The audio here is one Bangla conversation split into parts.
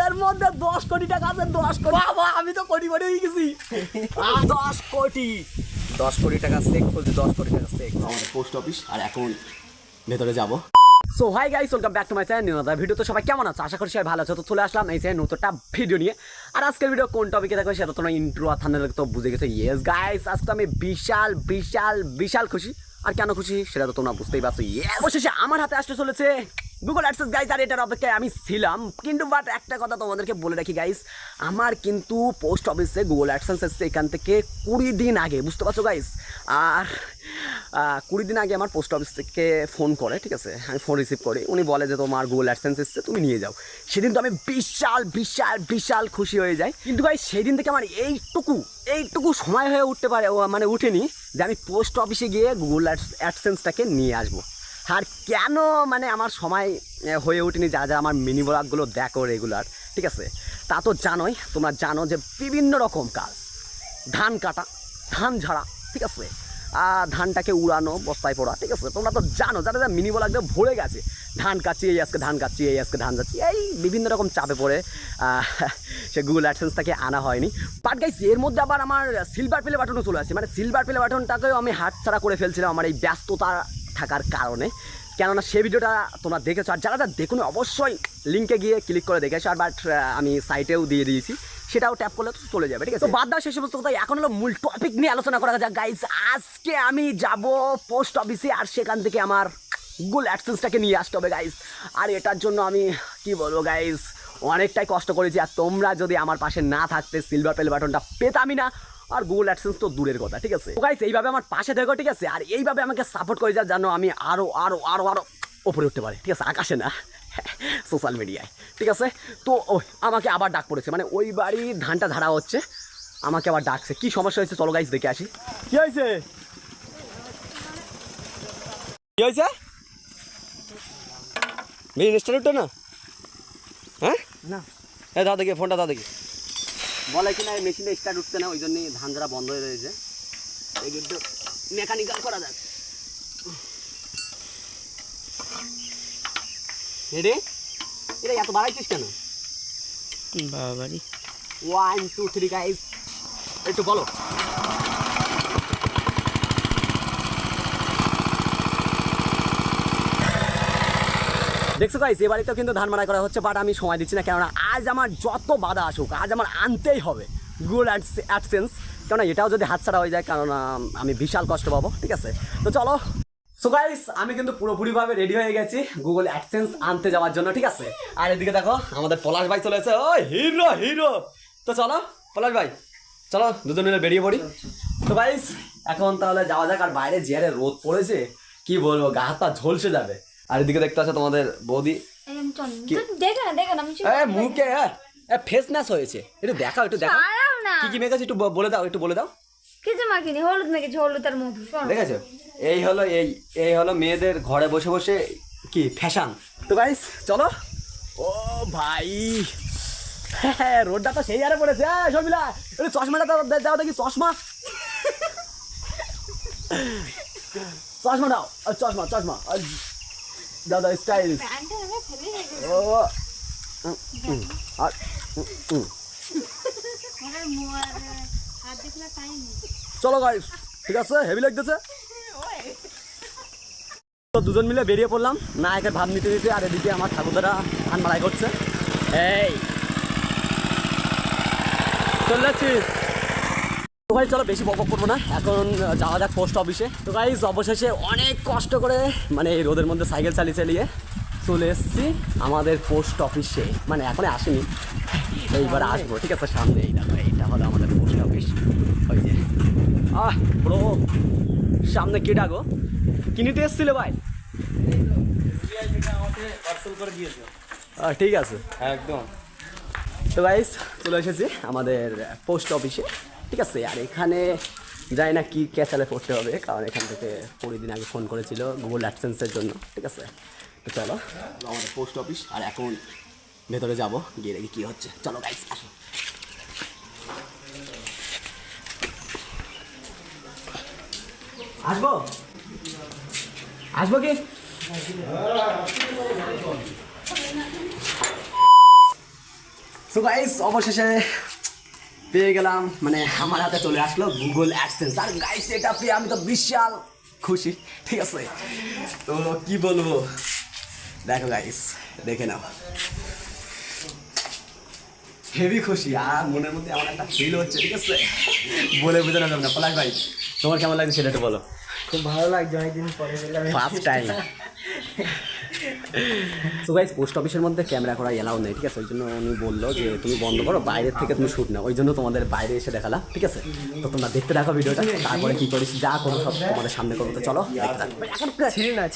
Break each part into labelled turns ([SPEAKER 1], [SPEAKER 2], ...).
[SPEAKER 1] এর মধ্যে দশ কোটি টাকা আছে দশ কোটি বাবা আমি তো কোটি কোটি হয়ে গেছি। দশ কোটি। দশ কোটি টাকা চেক দশ কোটি টাকা চেক আমাদের পোস্ট অফিস আর এখন ভেতরে যাব। So hi guys welcome back to my channel video তো সবাই কেমন আছে? আশা করি সবাই ভালো আছে। তো চলে আসলাম এই চ্যানেল নতুনটা ভিডিও নিয়ে। আর আজকের ভিডিও কোন টপিকে দেখো সেটা তোমরা ইন্ট্রো আর থানে তো বুঝে গেছো। ইয়েস গাইস আজকে আমি বিশাল বিশাল বিশাল খুশি। আর কেন খুশি সেটা তো তোমরা বুঝতেই পারছ। ইয়েস অবশেষে আমার হাতে আসতে চলেছে গুগল অ্যাডসেন্স গাইস আর এটার অপেক্ষায় আমি ছিলাম। কিন্তু বাট একটা কথা তোমাদেরকে বলে রাখি গাইস আমার কিন্তু পোস্ট অফিসে গুগল অ্যাডসেন্স এসছে এখান থেকে কুড়ি দিন আগে, বুঝতে পারছ গাইস আর কুড়ি দিন আগে আমার পোস্ট অফিস থেকে ফোন করে, ঠিক আছে? আমি ফোন রিসিভ করি। উনি বলে যে তোমার গুগল অ্যাডসেন্স এসছে, তুমি নিয়ে যাও। সেদিন তো আমি বিশাল বিশাল বিশাল খুশি হয়ে যাই। কিন্তু ভাই সেই দিন থেকে আমার এইটুকু এইটুকু সময় হয়ে উঠতে পারে মানে উঠেনি যে আমি পোস্ট অফিসে গিয়ে গুগল অ্যাডসেন্সটাকে নিয়ে আসব। আর কেন মানে আমার সময় হয়ে ওঠেনি যা যা আমার মিনি ব্লগগুলো দেখো রেগুলার ঠিক আছে? তা তো জানোই, তোমরা জানো যে বিভিন্ন রকম কাজ। ধান কাটা, ধান ঝাড়া, ঠিক আছে? আর ধানটাকে উড়ানো, বস্তায় পড়া, ঠিক আছে? তোমরা তো জানো, যারা যারা মিনি বলা ভরে গেছে, ধান কাটছি, এই আজকে ধান কাটছি, এই আজকে ধান যাচ্ছি, এই বিভিন্ন রকম চাপে পড়ে সে গুগল অ্যাডসেন্সটাকে আনা হয়নি। বাট গাইস এর মধ্যে আবার আমার সিলভার প্লে বাটনও চলে আসে। মানে সিলভার প্লে বাটনটাকেও আমি হাত ছাড়া করে ফেলছিলাম, আমার এই ব্যস্ততা থাকার কারণে। কেননা সে ভিডিওটা তোমরা দেখেছ, আর যারা যারা দেখুন, অবশ্যই লিঙ্কে গিয়ে ক্লিক করে দেখেছ আর বাট আমি সাইটেও দিয়ে দিয়েছি। সেটাও ট্যাপ করলে তো চলে যাবে, ঠিক আছে? তো বাদ দাও সেই সমস্ত কথা এখন হলো মূল টপিক নিয়ে আলোচনা করা যাক। গাইস আজকে আমি যাব পোস্ট অফিসে আর সেখান থেকে আমার গুগল অ্যাডসেন্সটাকে নিয়ে আসতে হবে গাইস আর এটার জন্য আমি, কি বলব গাইস অনেকটাই কষ্ট করেছি। আর তোমরা যদি আমার পাশে না থাকতে সিলভার পেল বাটনটা পেতামই না। আর গুগল অ্যাডসেন্স তো দূরের কথা ঠিক আছে? গাইস এইভাবে আমার পাশে দেখো ঠিক আছে? আর এইভাবে আমাকে সাপোর্ট করে যা জানো আমি আরও আরও আরও আরও ওপরে উঠতে পারি ঠিক আছে? আকাশে না সোশ্যাল মিডিয়ায় ঠিক আছে? তো ওই আমাকে আবার ডাক পড়েছে মানে ওই বাড়ি ধানটা ধারা হচ্ছে আমাকে আবার ডাকছে। কি সমস্যা হয়েছে চলো গাইস দেখে আসি। কি হয়েছে? কি হয়েছে? মেয়ে রেস্টার না? হ্যাঁ?
[SPEAKER 2] না।
[SPEAKER 1] হ্যাঁ দাদা দেখি ফোনটা দাদা দেখি। বলে কিনা এই মেশিনে স্টার্ট উঠছে না ওই জন্যই ধান ঝাড়া বন্ধ হয়ে রয়েছে। এই কিন্তু মেকানিক্যাল করা যাক। রেডি এটা এত বাড়াইছিস কেন?
[SPEAKER 2] বাবারি।
[SPEAKER 1] ওয়ান টু থ্রি গাইজ একটু বলো। দেখছ গাইস এ বাড়িতেও কিন্তু ধান মারাই করা হচ্ছে বাট আমি সময় দিচ্ছি না, কেননা আজ আমার যত বাধা আসুক, আজ আমার আনতেই হবে। গুগল অ্যাডসেন্স কেননা এটাও যদি হাতছাড়া হয়ে যায়, কেননা আমি বিশাল কষ্ট পাবো, ঠিক আছে? তো চলো। সো গাইস আমি কিন্তু পুরোপুরিভাবে রেডি হয়ে গেছি গুগল অ্যাডসেন্স আনতে যাওয়ার জন্য, ঠিক আছে? আর এদিকে দেখো, আমাদের পলাশ ভাই চলে এসেছে। ও হিরো হিরো! তো চলো, পলাশ ভাই, চলো, দুজন মিলে বেরিয়ে পড়ি। তো গাইস এখন তাহলে যাওয়া যাক, আর বাইরে যে রোদ পড়েছে, কি বলব, গা হাত পা ঝলসে যাবে। আর এদিকে দেখতে আছে তোমাদের বৌদি। মুখে ফেস ম্যাশ হয়েছে। একটু দেখাও একটু দেখাও। কি কি মেখেছে একটু বলে দাও একটু বলে দাও।
[SPEAKER 3] কিছু মাখিনি হলুদ মেখেছি হলুদ আর মধু
[SPEAKER 1] দেখেছ? এই হলো এই এই হলো মেয়েদের ঘরে বসে বসে কি ফ্যাশন তো গাইস চলো। ও ভাই। হ্যাঁ রোডটা তো সেই হারে পড়েছে। হ্যাঁ শর্মিলা একটু চশমাটা দাও দেখি চশমা। চশমা দাও চশমা চশমা দাও স্টাইল ও আর চলো গাইস ঠিক আছে? হেভি লাগতেছে? দুজন মিলে বেরিয়ে পড়লাম। নায়কের ভাব নিতে নিতে আর এদিকে আমার ঠাকুরদারা ধান মারাই করছে। এই, চলে যাচ্ছি তো ভাই চলো বেশি বক করব না। এখন যাওয়া যাক পোস্ট অফিসে তো গাইজ অবশেষে অনেক কষ্ট করে মানে এই রোদের মধ্যে সাইকেল চালিয়ে চালিয়ে চলে এসেছি আমাদের পোস্ট অফিসে মানে এখনই আসেনি। এইবার আসব ঠিক আছে সামনে। এই দেখো এইটা হলো আমাদের পোস্ট অফিস ওই যে। আহ ব্রো সামনে কি ডাকো কি নিতে এসছিলে ভাই? ঠিক আছে।
[SPEAKER 2] একদম।
[SPEAKER 1] তো গাইস চলে এসেছি আমাদের পোস্ট অফিসে ঠিক আছে, আর এখানে যাই না কি ক্যাচালে পড়তে হবে, কারণ এখান থেকে কুড়ি দিন আগে ফোন করেছিল গুগল অ্যাডসেন্সের জন্য, ঠিক আছে? তো চলো, আমাদের পোস্ট অফিস আর এখন ভেতরে যাব, গিয়ে দেখি কী হচ্ছে। চলো গাইস আসো। আসব? আসব কি? সো অবশেষে পেয়ে গেলাম। মানে আমার হাতে চলে আসলো গুগল অ্যাডসেন্স আর গাইস এটা পেয়ে আমি তো বিশাল খুশি ঠিক আছে? তো কি বলব? দেখো গাইস দেখে নাও। হেভি খুশি আর মনের মধ্যে আমার একটা ফিল হচ্ছে ঠিক আছে? বলে বোঝানো যাবে না। পলাশ ভাই তোমার কেমন লাগছে সেটা একটু বলো।
[SPEAKER 2] খুব ভালো লাগছে অনেকদিন পরে
[SPEAKER 1] ফার্স্ট টাইম তো গাইজ পোস্ট অফিসের মধ্যে ক্যামেরা করা এলাও নেই ঠিক আছে? ওই জন্য উনি বলল যে তুমি বন্ধ করো বাইরের থেকে তুমি শ্যুট নাও। ওই জন্য তোমাদের বাইরে এসে দেখালাম ঠিক আছে? তো তোমরা দেখতে দেখো ভিডিওটা তারপরে কি করিস যা করো সব তোমাদের সামনে করব। তো চলো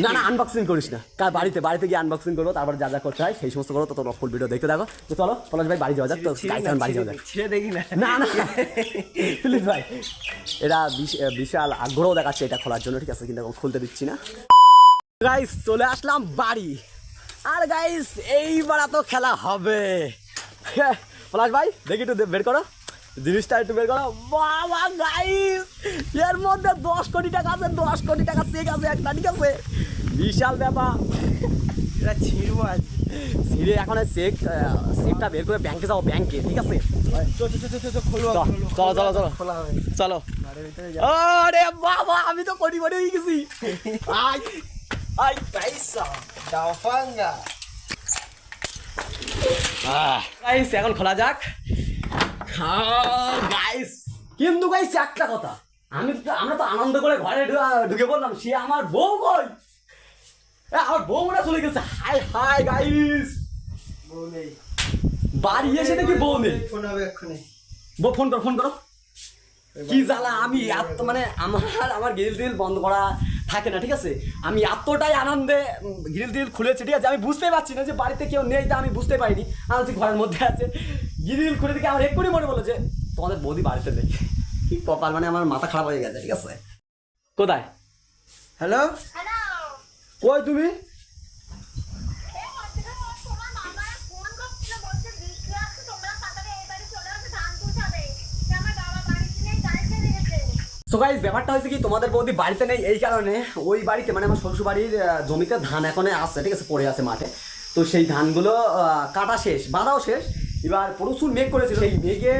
[SPEAKER 1] না না আনবক্সিং করিস না। কার বাড়িতে বাড়িতে গিয়ে আনবক্সিং করব তারপর যা যা করতে হয় সেই সমস্ত করো তো তোমরা ফুল ভিডিও দেখতে থাকো। তো চলো পলাশ ভাই বাড়ি যাওয়া যাক তো গাইজ বাড়ি যাওয়া যাক।
[SPEAKER 2] দেখি না।
[SPEAKER 1] না না প্লিজ ভাই। এটা বিশ- বিশাল আগ্রহ দেখাচ্ছে এটা খোলার জন্য ঠিক আছে? কিন্তু খুলতে দিচ্ছি না। গাইস চলে আসলাম বাড়ি। আর গাইস এইবার তো খেলা হবে। পলাশ ভাই দেখি একটু বের করো। জিনিসটা একটু বের করো। বাবা গাইস এর মধ্যে দশ কোটি টাকা আছে দশ কোটি টাকা চেক আছে একটা ঠিক আছে। বিশাল ব্যাপার।
[SPEAKER 2] এটা ছিড়বো আজ।
[SPEAKER 1] সিঁড়ে এখন চেক চেকটা বের করে ব্যাংকে যাব ব্যাংকে ঠিক আছে? চলো, চলো, চলো, চলো। আরে বাবা আমি তো কোটি কোটি হয়ে গেছি।
[SPEAKER 2] পয়সা
[SPEAKER 1] গাইস এখন খোলা যাক। গাইস। কিন্তু গাইস একটা কথা। আমি তো আমরা তো আনন্দ করে ঘরে ঢুকে পড়লাম সে আমার বউ কই? আমার বউ মনে চলে গেছে। Hi hi guys.
[SPEAKER 2] বউ নেই।
[SPEAKER 1] বাড়ি এসে দেখি বউ নেই।
[SPEAKER 2] ফোন হবে এক্ষুনি।
[SPEAKER 1] বউ ফোন করো ফোন করো। কি জ্বালা আমি এত মানে আমার আমার গ্রিল টিল বন্ধ করা থাকে না ঠিক আছে? আমি এতটাই আনন্দে গ্রিল গ্রিল খুলেছি ঠিক আছে? আমি বুঝতে পারছি না যে বাড়িতে কেউ নেই তা আমি বুঝতে পারিনি। আমার ঘরের মধ্যে আছে। গ্রিল খুলে দেখে আমার এক্ষুনি মনে বলো যে তোমাদের বৌদি বাড়িতে নেই। কি কপাল মানে আমার মাথা খারাপ হয়ে গেছে ঠিক আছে? কোথায়?
[SPEAKER 2] হ্যালো
[SPEAKER 3] হ্যালো
[SPEAKER 1] কই তুমি
[SPEAKER 3] এই হচ্ছে তোমার বাবা ফোন করছিল বলছে বৃষ্টি আসছে তোমরা তাড়াতাড়ি এই বাড়ি চলে আসো ধান তুলতে যে আমার বাবা বাড়িতে নেই গাড়িতে রেখেছে
[SPEAKER 1] সো গাইজ ব্যাপারটা হয়েছে কি, তোমাদের বৌদি বাড়িতে নেই, এই কারণে ওই বাড়িতে মানে আমার শ্বশুর বাড়ির জমিতে ধান এখন আসছে, ঠিক আছে, পড়ে আছে মাঠে। তো সেই ধানগুলো কাটা শেষ, বাঁধাও শেষ। এবার প্রচুর মেঘ করেছিল। সেই মেঘে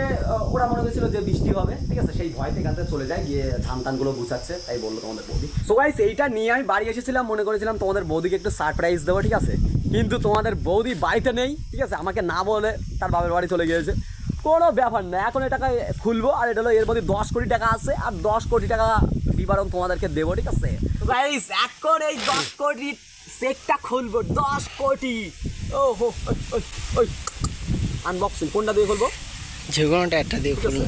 [SPEAKER 1] ওরা মনে হয়েছিল যে বৃষ্টি হবে, ঠিক আছে, সেই ভয়তে গাতে চলে যায়, গিয়ে ধান টানগুলো গুছাচ্ছে, তাই বলল তোমাদের বৌদি। সো গাইজ এইটা নিয়ে আমি বাড়ি এসেছিলাম, মনে করেছিলাম তোমাদের বৌদিকে একটু সারপ্রাইজ দেবো, ঠিক আছে। কিন্তু তোমাদের বৌদি বাড়িতে নেই, ঠিক আছে, আমাকে না বলে তার বাবার বাড়ি চলে গিয়েছে। কোনো ব্যাপার না। এখন এটাকে খুলবো আর এটা হলো এর মধ্যে দশ কোটি টাকা আছে আর দশ কোটি টাকা বিবরণ তোমাদেরকে দেবো ঠিক আছে? এখন এই দশ কোটি চেকটা খুলবো দশ কোটি। ও হো ওই, আনবক্সিং কোনটা দিয়ে খুলবো?
[SPEAKER 2] যে কোনোটা একটা দিয়ে
[SPEAKER 1] আছে।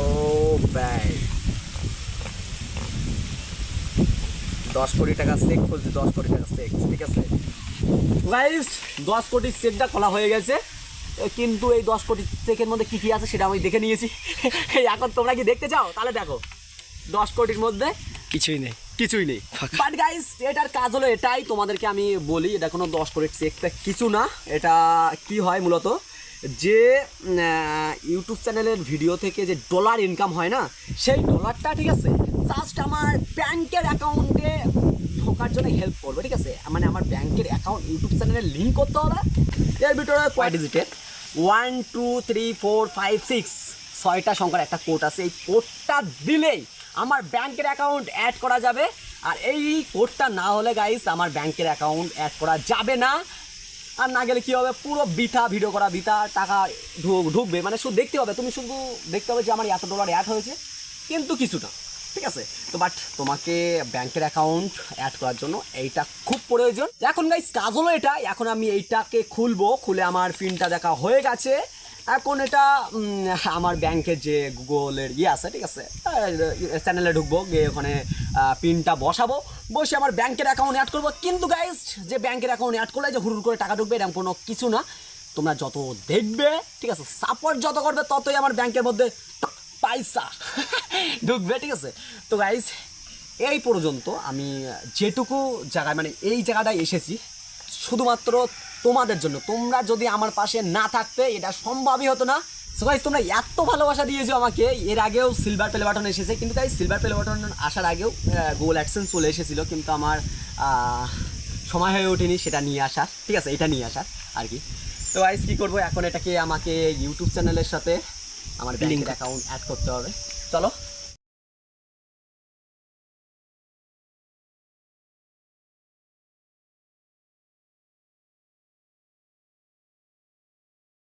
[SPEAKER 1] ও ভাই। দশ কোটি টাকা চেক খুলছি দশ কোটি টাকা চেক ঠিক আছে? গাইস দশ কোটি চেকটা খোলা হয়ে গেছে। কিন্তু এই দশ কোটি চেকের মধ্যে কি কি আছে সেটা আমি দেখে নিয়েছি। এই এখন তোমরা কি দেখতে চাও? তাহলে দেখো। দশ কোটির মধ্যে
[SPEAKER 2] কিছুই নেই।
[SPEAKER 1] কিছুই নেই। বাট গাইস এটার কাজ হলো এটাই। তোমাদেরকে আমি বলি এটা কোনো দশ কোটির চেকটা কিছু না। এটা কি হয় মূলত? যে ইউটিউব চ্যানেলের ভিডিও থেকে যে ডলার ইনকাম হয় না সেই ডলারটা ঠিক আছে জাস্ট আমার ব্যাংকের অ্যাকাউন্টে ঢোকার জন্য হেল্প করবে ঠিক আছে? মানে আমার ব্যাংকের অ্যাকাউন্ট ইউটিউব চ্যানেলে লিঙ্ক করতে হবে। এর ভিতরে কয় ডিজিটের one two three four five six ছয়টা সংখ্যার একটা কোড আছে। এই কোডটা দিলেই আমার ব্যাংকের অ্যাকাউন্ট অ্যাড করা যাবে। আর এই কোডটা না হলে গাইস আমার ব্যাংকের অ্যাকাউন্ট অ্যাড করা যাবে না। আর না গেলে কী হবে? পুরো বিথা ভিডিও করা বিথা, টাকা ঢুকবে। মানে শুধু দেখতে হবে। তুমি শুধু দেখতে হবে যে আমার এত ডলার অ্যাড হয়েছে। কিন্তু কিছুটা। ঠিক আছে? তো বাট তোমাকে ব্যাংকের অ্যাকাউন্ট অ্যাড করার জন্য এইটা খুব প্রয়োজন। এখন গাইস কাজ হলো এটা। এখন আমি এইটাকে খুলবো। খুলে আমার পিনটা দেখা হয়ে গেছে। এখন এটা আমার ব্যাংকের যে গুগলের ইয়ে আছে, ঠিক আছে? চ্যানেলে ঢুকবো, গিয়ে ওখানে পিনটা বসাবো। বসে আমার ব্যাংকের অ্যাকাউন্ট অ্যাড করব। কিন্তু গাইস যে ব্যাংকের অ্যাকাউন্ট অ্যাড করলে যে হুড় করে টাকা ঢুকবে, এরকম কোনো কিছু না। তোমরা যত দেখবে, ঠিক আছে? সাপোর্ট যত করবে, ততই আমার ব্যাংকের মধ্যে পয়সা ঢুকবে ঠিক আছে? তো গাইস এই পর্যন্ত আমি যেটুকু জায়গায় মানে এই জায়গাটায় এসেছি, শুধুমাত্র তোমাদের জন্য। তোমরা যদি আমার পাশে না থাকতে, এটা সম্ভবই হতো না। সো গাইস তোমরা এত ভালোবাসা দিয়েছ আমাকে। এর আগেও সিলভার প্লে বাটন এসেছে। কিন্তু গাইস সিলভার প্লে বাটন আসার আগেও গুগল অ্যাডসেন্স চলে এসেছিল। কিন্তু আমার সময় হয়ে ওঠেনি সেটা নিয়ে আসার। ঠিক আছে, এটা নিয়ে আসার আর কি। তো গাইস কি করব? এখন এটাকে আমাকে ইউটিউব চ্যানেলের সাথে আমার ব্যাংকের অ্যাকাউন্ট অ্যাড করতে হবে। চলো।